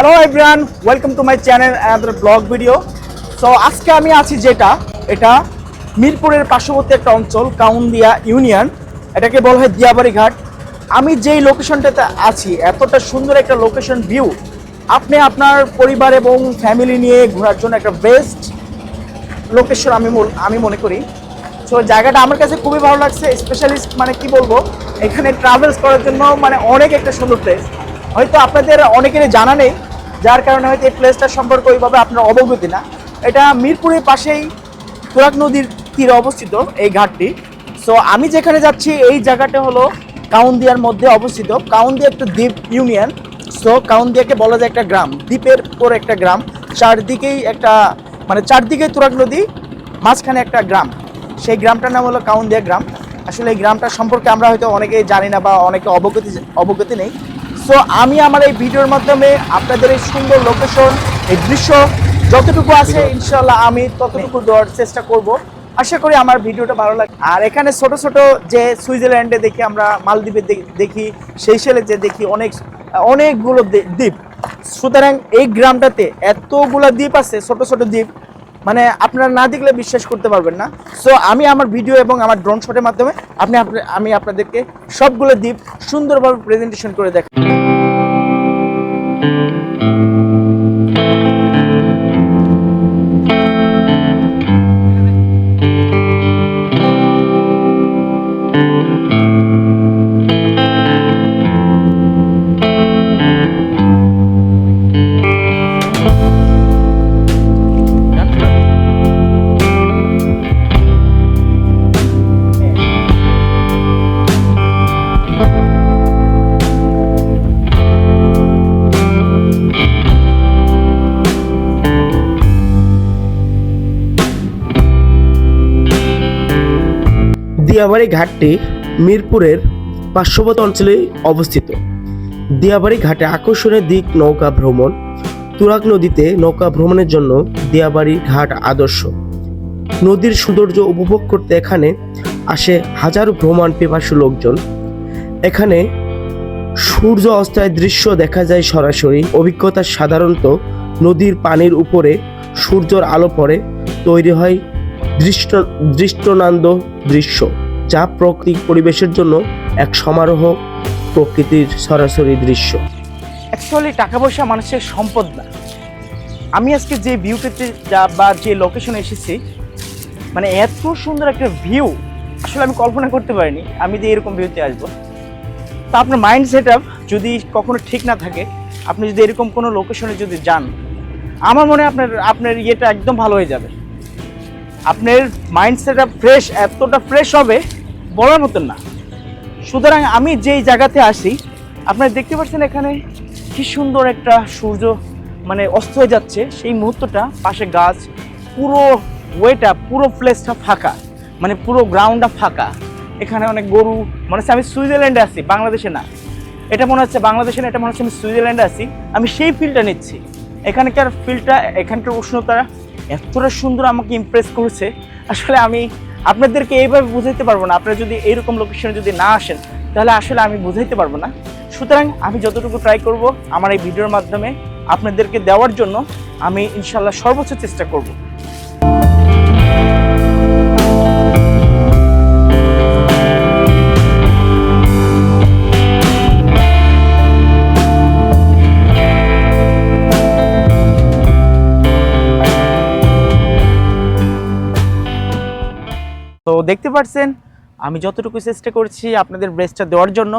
Hello everyone welcome to my channel and blog video so আজকে আমি আছি যেটা? এটা মিরপুরের পার্শ্ববর্তী একটা অঞ্চল, কাউন্দিয়া ইউনিয়ন। এটাকে বলা হয় দিয়াবাড়ি ঘাট। আমি যেই লোকেশনটাতে আছি, এতটা সুন্দর একটা লোকেশন ভিউ আপনি আপনার পরিবার এবং ফ্যামিলি নিয়ে ঘোরার জন্য একটা বেস্ট লোকেশন আমি আমি মনে করি। সো জায়গাটা আমার কাছে খুবই ভালো লাগছে স্পেশালিস্ট মানে কি বলব? এখানে ট্রাভেলস করার জন্য মানে অনেক একটা সুন্দর প্লেস হয়তো আপনাদের অনেকেরই জানা নেই যার কারণে হয়তো এই প্লেসটা সম্পর্কে ওইভাবে আপনার অবগতি না। এটা মিরপুরের পাশেই তুরাগ নদীর তীরে অবস্থিত এই ঘাটটি। সো আমি যেখানে যাচ্ছি, এই জায়গাটা হলো কাউন্দিয়ার মধ্যে অবস্থিত। কাউন্দিয়া একটা দ্বীপ ইউনিয়ন সো কাউন্দিয়াকে বলা যায় একটা গ্রাম। দ্বীপের পর একটা গ্রাম। চারদিকেই একটা মানে চারদিকে তুরাগ নদী, মাঝখানে একটা গ্রাম। সেই গ্রামটার নাম হলো কাউন্দিয়া গ্রাম। আসলে এই গ্রামটা সম্পর্কে আমরা হয়তো অনেকেই জানি না বা অনেকে অবগতি অবগতি নেই। সো আমি আমার এই ভিডিওর মাধ্যমে আপনাদের এই সুন্দর লোকেশন এই দৃশ্য যতটুকু আছে ইনশাল্লাহ আমি ততটুকু দেওয়ার চেষ্টা করব। আশা করি আমার ভিডিওটা ভালো লাগে। আর এখানে ছোট ছোট যে সুইজারল্যান্ডে দেখি আমরা মালদ্বীপে দেখি সেই সেইশেলে যে দেখি অনেক অনেকগুলো দ্বীপ। সুতরাং এই গ্রামটাতে এতগুলো দ্বীপ আছে ছোট ছোট দ্বীপ মানে আপনারা না দেখলে বিশ্বাস করতে পারবেন না। সো আমি আমার ভিডিও এবং আমার ড্রোন শটের মাধ্যমে আপনি আপনি- আমি আপনাদেরকে সবগুলো দ্বীপ সুন্দরভাবে প্রেজেন্টেশন করে দেখ দিয়াবাড়ি ঘাটটি মিরপুরের পার্শ্ববর্তী অঞ্চলে অবস্থিত। দিয়াবাড়ি ঘাটে আকর্ষণের দিক নৌকা ভ্রমণ। তুরাগ নদীতে নৌকা ভ্রমণের জন্য দিয়াবাড়ি ঘাট আদর্শ। নদীর সৌন্দর্য উপভোগ করতে এখানে আসে হাজারো ভ্রমণ পেপাসু লোকজন। এখানে সূর্য অস্তায় দৃশ্য দেখা যায় সরাসরি। অভিজ্ঞতা সাধারণত নদীর পানির উপরে সূর্যর আলো পড়ে, তৈরি হয় দৃষ্ট দৃষ্টনান্দ দৃশ্য। যা প্রকৃতিক পরিবেশের জন্য এক সমারোহ প্রকৃতির সরাসরি দৃশ্য। অ্যাকচুয়ালি টাকা পয়সা মানুষের সম্পদ না। আমি আজকে যে ভিউটিতে যা বা যে লোকেশনে এসেছি মানে এত সুন্দর একটা ভিউ আসলে আমি কল্পনা করতে পারিনি, আমি যে এরকম ভিউতে আসব। তা আপনার মাইন্ড সেট আপ যদি কখনো ঠিক না থাকে, আপনি যদি এরকম কোনো লোকেশনে যদি যান, আমার মনে হয় আপনার আপনার ইয়েটা একদম ভালো হয়ে যাবে। আপনার মাইন্ড সেট আপ ফ্রেশ এতটা ফ্রেশ হবে বলার মতন না। সুতরাং আমি যেই জায়গাতে আসি, আপনারা দেখতে পাচ্ছেন এখানে কি সুন্দর একটা সূর্য মানে অস্ত হয়ে যাচ্ছে। সেই মুহূর্তটা পাশে গাছ, পুরো ওয়েটা, পুরো প্লেসটা ফাঁকা মানে পুরো গ্রাউন্ডটা ফাঁকা। এখানে অনেক গরু, মনে হচ্ছে আমি সুইজারল্যান্ডে আছি, বাংলাদেশে না। এটা মনে হচ্ছে বাংলাদেশে না, এটা মনে হচ্ছে আমি সুইজারল্যান্ডে আছি। আমি সেই ফিলটা নিচ্ছি। এখানকার ফিলটা এখানকার উষ্ণতা এতটা সুন্দর আমাকে ইমপ্রেস করেছে। আসলে আমি আপনাদেরকে এইভাবে বুঝাইতে পারব না। আপনারা যদি এইরকম লোকেশনে যদি না আসেন, তাহলে আসলে আমি বুঝাইতে পারব না। সুতরাং আমি যতটুকু ট্রাই করব আমার এই ভিডিওর মাধ্যমে আপনাদেরকে দেওয়ার জন্য আমি ইনশাল্লাহ সর্বোচ্চ চেষ্টা করব। তো দেখতে পাচ্ছেন আমি যতটুকু চেষ্টা করছি আপনাদের ব্রেস্টটা দেওয়ার জন্য।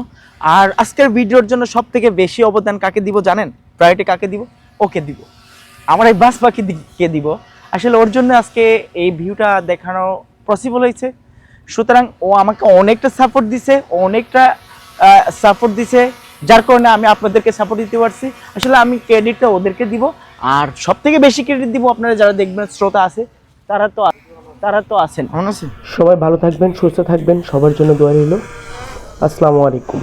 আর আজকের ভিডিওর জন্য সব থেকে বেশি অবদান কাকে দিব জানেন? প্রায়োরিটি কাকে দিব? ওকে দিব। আমার এই বাস পাখি কে দিব? আসলে ওর জন্য আজকে এই ভিউটা দেখানো পসিবল হয়েছে। সুতরাং ও আমাকে অনেকটা সাপোর্ট দিছে, অনেকটা সাপোর্ট দিছে, যার কারণে আমি আপনাদেরকে সাপোর্ট দিতে পারছি। আসলে আমি ক্রেডিটটা ওদেরকে দিব। আর সব থেকে বেশি ক্রেডিট দিব আপনারা যারা দেখবেন, শ্রোতা আছে, তারা তো তারা তো আছেন। আছে সবাই ভালো থাকবেন সুস্থ থাকবেন সবার জন্য দোয়া রইল। আসসালামু আলাইকুম।